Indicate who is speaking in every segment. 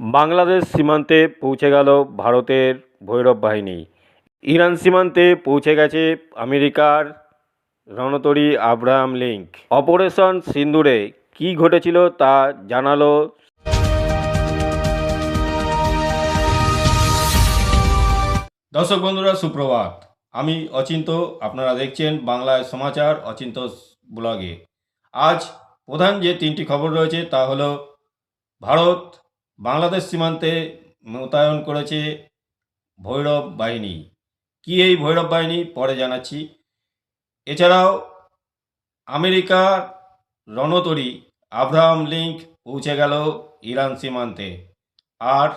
Speaker 1: বাংলাদেশ সীমান্তে পৌঁছে গেল ভারতের ভৈরব বাহিনী। ইরান সীমান্তে পৌঁছে গেছে আমেরিকার রণতরী আব্রাহাম লিঙ্ক। অপারেশন সিন্দুরে কী ঘটেছিল তা জানালো দর্শক বন্ধুরা, সুপ্রভাত। আমি অচিন্ত, আপনারা দেখছেন বাংলায় সমাচার অচিন্ত ব্লগে। আজ প্রধান যে তিনটি খবর রয়েছে তা হলো, ভারত বাংলাদেশ সীমান্তে মোতায়েন করেছে ভৈরব বাহিনী। কি এই ভৈরব বাহিনী? পরে জানাচ্ছি। এছাড়াও আমেরিকার রণতরী আব্রাহাম লিঙ্ক পৌঁছে গেল ইরান সীমান্তে। আর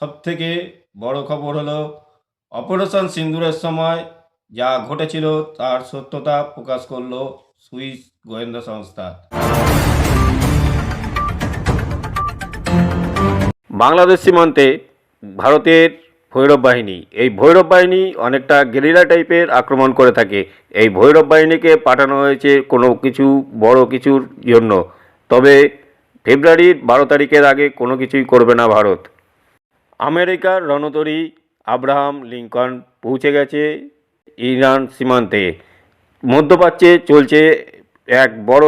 Speaker 1: সবথেকে বড় খবর হলো, অপারেশন সিন্দুরের সময় যা ঘটেছিল তার সত্যতা প্রকাশ করল সুইস গোয়েন্দা সংস্থা। বাংলাদেশ সীমান্তে ভারতের ভৈরব বাহিনী, এই ভৈরব বাহিনী অনেকটা গেরিলা টাইপের আক্রমণ করে থাকে। এই ভৈরব বাহিনীকে পাঠানো হয়েছে কোনো কিছু বড় কিছুর জন্য। তবে ফেব্রুয়ারির বারো তারিখের আগে কোনো কিছুই করবে না ভারত। আমেরিকার রণতরী আব্রাহাম লিঙ্কন পৌঁছে গেছে ইরান সীমান্তে। মধ্যপ্রাচ্যে চলছে এক বড়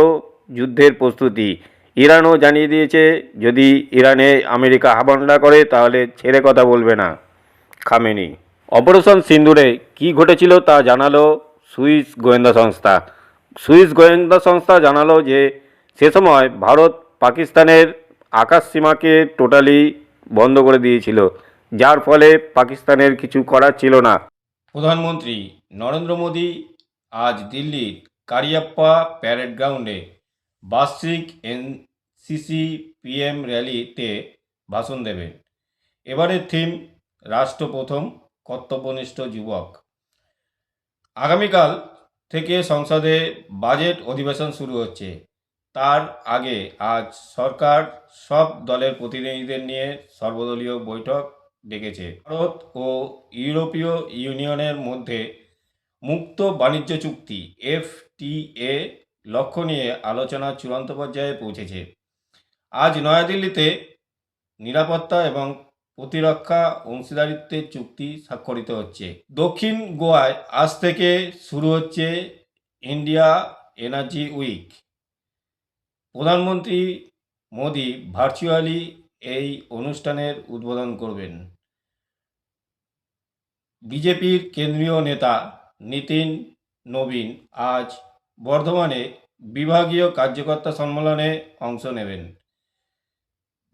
Speaker 1: যুদ্ধের প্রস্তুতি। ইরানও জানিয়ে দিয়েছে, যদি ইরানে আমেরিকা হামলা করে, তাহলে ছেড়ে কথা বলবে না। খামেনি। অপারেশন সিন্দুরে কি ঘটেছিল তা জানালো সুইস গোয়েন্দা সংস্থা। সুইস গোয়েন্দা সংস্থা জানালো যে, সে সময় ভারত পাকিস্তানের আকাশ সীমাকে টোটালি বন্ধ করে দিয়েছিল, যার ফলে পাকিস্তানের কিছু করার ছিল না। প্রধানমন্ত্রী নরেন্দ্র মোদী আজ দিল্লির কারিয়াপ্পা প্যারেড গ্রাউন্ডে বার্ষিক এনসিসি পিএম র্যালিতে ভাষণ দেবেন এবারের থিম, রাষ্ট্র প্রথম, কর্তব্যনিষ্ঠ যুবক। আগামীকাল থেকে সংসদে বাজেট অধিবেশন শুরু হচ্ছে। তার আগে আজ সরকার সব দলের প্রতিনিধিদের নিয়ে সর্বদলীয় বৈঠক ডেকেছে। ভারত ও ইউরোপীয় ইউনিয়নের মধ্যে মুক্ত বাণিজ্য চুক্তি, এফটিএ লক্ষ্য নিয়ে আলোচনা চূড়ান্ত পর্যায়ে পৌঁছেছে। আজ নয়াদিল্লিতে নিরাপত্তা এবং প্রতিরক্ষা অংশীদারিত্বের চুক্তি স্বাক্ষরিত হচ্ছে। দক্ষিণ গোয়ায় আজ থেকে শুরু হচ্ছে ইন্ডিয়া এনার্জি উইক। প্রধানমন্ত্রী মোদি ভার্চুয়ালি এই অনুষ্ঠানের উদ্বোধন করবেন। বিজেপির কেন্দ্রীয় নেতা নিতিন নবীন আজ বর্ধমানে বিভাগীয় কার্যকর্তা সম্মেলনে অংশ নেবেন।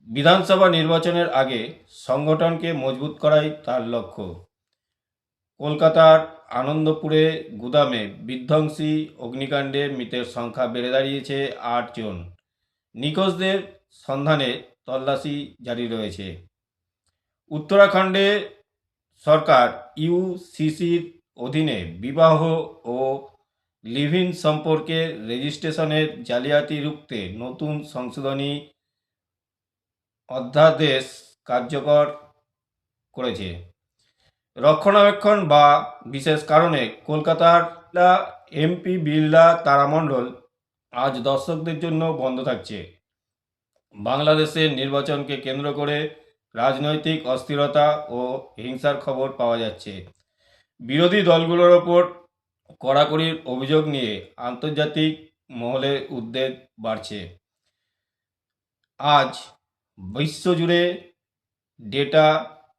Speaker 1: বিধানসভা নির্বাচনের আগে সংগঠনকে মজবুত করাই তার লক্ষ্য। কলকাতার আনন্দপুরে গুদামে বিধ্বংসী অগ্নিকাণ্ডে মৃতের সংখ্যা বেড়ে দাঁড়িয়েছে আটজন নিখোঁজদের সন্ধানে তল্লাশি জারি রয়েছে। উত্তরাখণ্ডে সরকার ইউসিসির অধীনে বিবাহ ও লিভ ইন সম্পর্কে রেজিস্ট্রেশনের জালিয়াতি রুখতে নতুন সংশোধনী অধ্যাদেশ কার্যকর করেছে। রক্ষণাবেক্ষণ বা বিশেষ কারণে কলকাতার এমপি বিড়লা তারামণ্ডল আজ দর্শকদের জন্য বন্ধ থাকছে। বাংলাদেশের নির্বাচনকে কেন্দ্র করে রাজনৈতিক অস্থিরতা ও হিংসার খবর পাওয়া যাচ্ছে। বিরোধী দলগুলোর ওপর কড়াকড়ির অভিযোগ নিয়ে আন্তর্জাতিক মহলে উদ্বেগ বাড়ছে। আজ বিশ্বজুড়ে ডেটা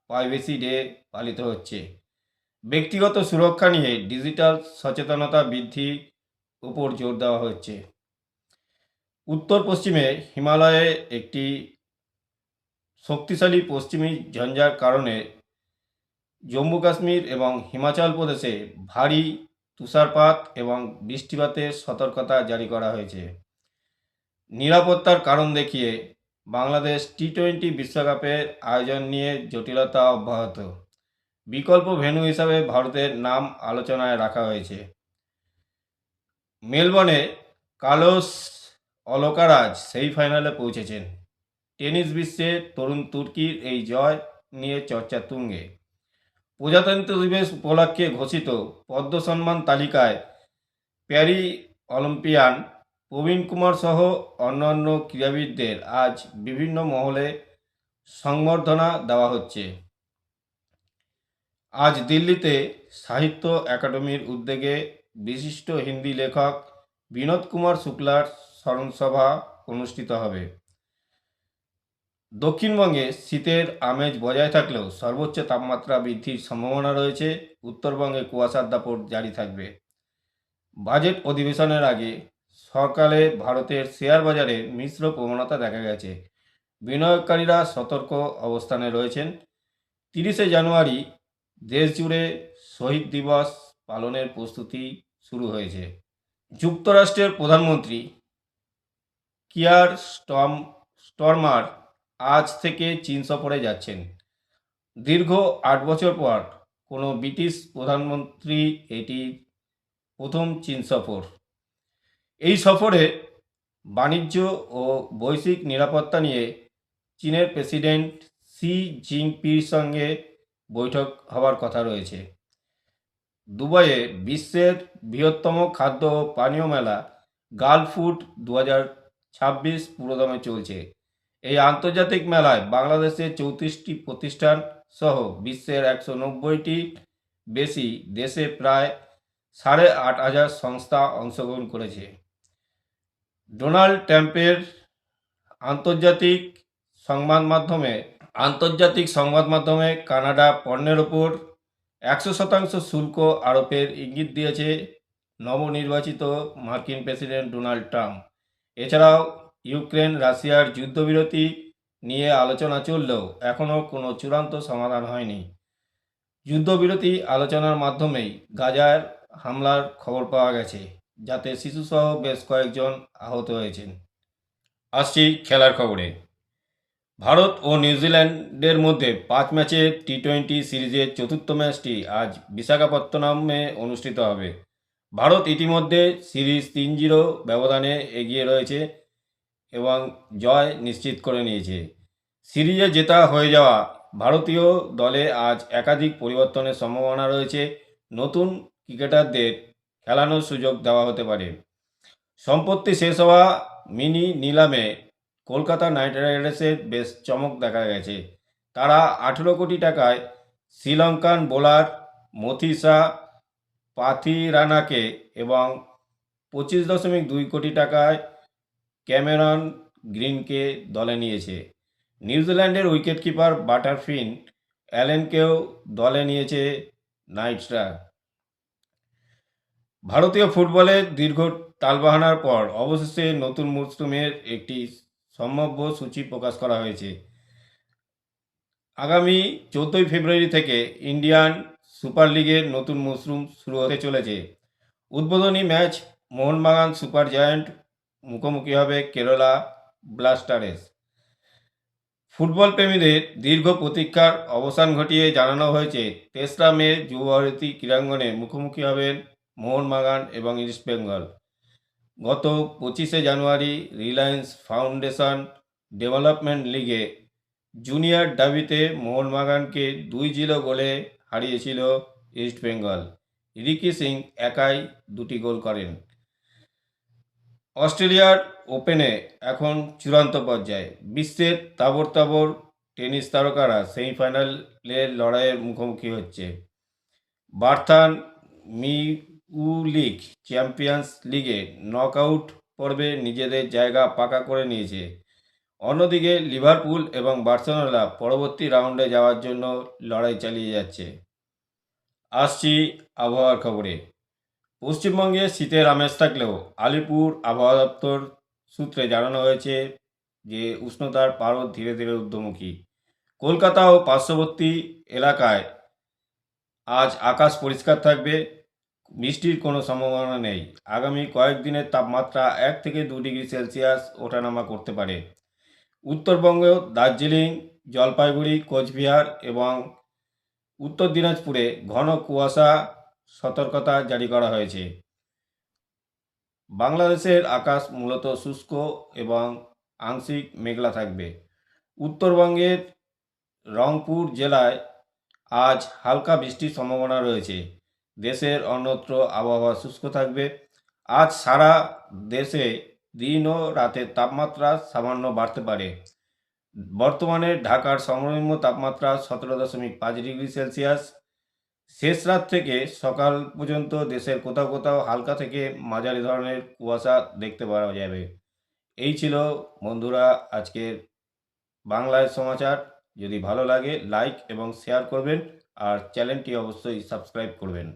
Speaker 1: প্রাইভেসি ডে পালিত হচ্ছে। ব্যক্তিগত সুরক্ষা নিয়ে ডিজিটাল সচেতনতা বৃদ্ধি উপর জোর দেওয়া হচ্ছে। উত্তর পশ্চিমে হিমালয়ে একটি শক্তিশালী পশ্চিমী ঝঞ্ঝার কারণে জম্মু কাশ্মীর এবং হিমাচল প্রদেশে ভারী তুষারপাত এবং বৃষ্টিপাতের সতর্কতা জারি করা হয়েছে। নিরাপত্তার কারণ দেখিয়ে বাংলাদেশ টি টোয়েন্টি বিশ্বকাপের আয়োজন নিয়ে জটিলতা অব্যাহত। বিকল্প ভেন্যু হিসাবে ভারতের নাম আলোচনায় রাখা হয়েছে। মেলবর্নে কালোস অলকারাজ সেই ফাইনালে পৌঁছেছেন। টেনিস বিশ্বে তরুণ তুর্কির এই জয় নিয়ে চর্চা তুঙ্গে। প্রজাতন্ত্র দিবস উপলক্ষে ঘোষিত পদ্ম সম্মান তালিকায় প্যারি অলিম্পিয়ান প্রবীণ কুমার সহ অন্যান্য ক্রীড়াবিদদের আজ বিভিন্ন মহলে
Speaker 2: সংবর্ধনা দেওয়া হচ্ছে। আজ দিল্লিতে সাহিত্য একাডেমির উদ্যোগে বিশিষ্ট হিন্দি লেখক বিনোদ কুমার শুক্লার স্মরণসভা অনুষ্ঠিত হবে। দক্ষিণবঙ্গে শীতের আমেজ বজায় থাকলেও সর্বোচ্চ তাপমাত্রা বৃদ্ধির সম্ভাবনা রয়েছে। উত্তরবঙ্গে কুয়াশার দাপট জারি থাকবে। বাজেট অধিবেশনের আগে সকালে ভারতের শেয়ার বাজারে মিশ্র প্রবণতা দেখা গেছে। বিনিয়োগকারীরা সতর্ক অবস্থানে রয়েছেন। তিরিশে জানুয়ারি দেশ জুড়ে শহীদ দিবস পালনের প্রস্তুতি শুরু হয়েছে। যুক্তরাষ্ট্রের প্রধানমন্ত্রী কিয়ার স্টম স্টরমার আজ থেকে চীন সফরে যাচ্ছেন। দীর্ঘ আট বছর পর কোনো ব্রিটিশ প্রধানমন্ত্রী এটি প্রথম চীন সফর। এই সফরে বাণিজ্য ও বৈশ্বিক নিরাপত্তা নিয়ে চীনের প্রেসিডেন্ট শি জিনপির সঙ্গে বৈঠক হওয়ার কথা রয়েছে। দুবাইয়ে বিশ্বের বৃহত্তম খাদ্য ও পানীয় মেলা গার্ল ফুড দু হাজার ছাব্বিশ পুরোদমে চলছে। এই আন্তর্জাতিক মেলায় বাংলাদেশের চৌত্রিশটি প্রতিষ্ঠান সহ বিশ্বের একশো নব্বইটি বেশি দেশে প্রায় সাড়ে আট হাজার সংস্থা অংশগ্রহণ করেছে। ডোনাল্ড ট্রাম্পের আন্তর্জাতিক সংবাদ মাধ্যমে, আন্তর্জাতিক সংবাদ মাধ্যমে কানাডা পণ্যের ওপর একশো শতাংশ শুল্ক আরোপের ইঙ্গিত দিয়েছে নবনির্বাচিত মার্কিন প্রেসিডেন্ট ডোনাল্ড ট্রাম্প। এছাড়াও ইউক্রেন, রাশিয়ার যুদ্ধবিরতি নিয়ে আলোচনা চললেও এখনও কোনো চূড়ান্ত সমাধান হয়নি। যুদ্ধবিরতি আলোচনার মাধ্যমেই গাজার হামলার খবর পাওয়া গেছে, যাতে শিশুসহ বেশ কয়েকজন আহত হয়েছেন। আসছি খেলার খবরে। ভারত ও নিউজিল্যান্ডের মধ্যে পাঁচ ম্যাচের টি টোয়েন্টি সিরিজের চতুর্থ ম্যাচটি আজ বিশাখাপত্তনমে অনুষ্ঠিত হবে। ভারত ইতিমধ্যে সিরিজ তিন জিরো ব্যবধানে এগিয়ে রয়েছে। এবং জয় নিশ্চিত করে নিয়েছে। সিরিজে জেতা হয়ে যাওয়া ভারতীয় দলে আজ একাধিক পরিবর্তনের সম্ভাবনা রয়েছে। নতুন ক্রিকেটারদের খেলানোর সুযোগ দেওয়া হতে পারে। সম্পত্তি শেষ হওয়া মিনি নিলামে কলকাতা নাইট রাইডার্সের বেশ চমক দেখা গেছে। তারা আঠেরো কোটি টাকায় শ্রীলঙ্কান বোলার মথিসা পাথিরানাকে এবং পঁচিশ দশমিক দুই কোটি টাকায় ক্যামেরন গ্রিনকে দলে নিয়েছে। নিউজিল্যান্ডের উইকেটকিপার বাটারফিন অ্যালেনকেও দলে নিয়েছে নাইটসরা ভারতীয় ফুটবলে দীর্ঘ টালবাহানার পর অবশেষে নতুন মরশুমের একটি সম্ভাব্য সূচি প্রকাশ করা হয়েছে। আগামী চৌদ্দই ফেব্রুয়ারি থেকে ইন্ডিয়ান সুপার লিগের নতুন মরশুম শুরু হতে চলেছে। উদ্বোধনী ম্যাচ মোহনবাগান সুপার জায়ান্ট মুখোমুখি হবে কেরালা ব্লাস্টারেস। ফুটবল প্রেমীদের দীর্ঘ প্রতীক্ষার অবসান ঘটিয়ে জানানো হয়েছে তেসরা মে যুবভারতী ক্রীড়াঙ্গনে মুখোমুখি হবেন মোহনবাগান এবং ইস্ট বেঙ্গল। গত পঁচিশে জানুয়ারি রিলায়েন্স ফাউন্ডেশন ডেভেলপমেন্ট লিগে জুনিয়র ডাবিতে মোহনবাগানকে দুই জিরো গোলে হারিয়েছিল ইস্ট বেঙ্গল। রিকি সিং একাই দুটি গোল করেন। অস্ট্রেলিয়ার ওপেনে এখন চূড়ান্ত পর্যায়ে। বিশ্বের তাবর তাবর টেনিস তারকারা সেমিফাইনালের লড়াইয়ের মুখোমুখি হচ্ছে। বার্থান মিউলিক চ্যাম্পিয়ন্স লিগে নকআউট পর্বে নিজেদের জায়গা পাকা করে নিয়েছে। অন্যদিকে লিভারপুল এবং বার্সেলোনা পরবর্তী রাউন্ডে যাওয়ার জন্য লড়াই চালিয়ে যাচ্ছে। আসছি আবহাওয়ার খবরে। পশ্চিমবঙ্গে শীতের আমেজ থাকলেও আলিপুর আবহাওয়া দপ্তর সূত্রে জানানো হয়েছে যে উষ্ণতার পারদ ধীরে ধীরে ঊর্ধ্বমুখী। কলকাতা ও পার্শ্ববর্তী এলাকায় আজ আকাশ পরিষ্কার থাকবে, বৃষ্টির কোনো সম্ভাবনা নেই। আগামী কয়েকদিনের তাপমাত্রা এক থেকে দু ডিগ্রি সেলসিয়াস ওঠানামা করতে পারে। উত্তরবঙ্গ দার্জিলিং, জলপাইগুড়ি, কোচবিহার এবং উত্তর দিনাজপুরে ঘন কুয়াশা সতর্কতা জারি করা হয়েছে। বাংলাদেশের আকাশ মূলত শুষ্ক এবং আংশিক মেঘলা থাকবে। উত্তরবঙ্গের রংপুর জেলায় আজ হালকা বৃষ্টির সম্ভাবনা রয়েছে। দেশের অন্যত্র আবহাওয়া শুষ্ক থাকবে। আজ সারা দেশে দিন ও রাতের তাপমাত্রা সামান্য বাড়তে পারে। বর্তমানে ঢাকার সর্বনিম্ন তাপমাত্রা সতেরো দশমিক পাঁচ ডিগ্রি সেলসিয়াস। শেষ রাত থেকে সকাল পর্যন্ত দেশের কোথাও কোথাও হালকা থেকে মাঝারি ধরনের কুয়াশা দেখতে পাওয়া যাবে। এই ছিল বন্ধুরা আজকের বাংলায় সমাচার। যদি ভালো লাগে লাইক এবং শেয়ার করবেন। আর চ্যানেলটি অবশ্যই সাবস্ক্রাইব করবেন।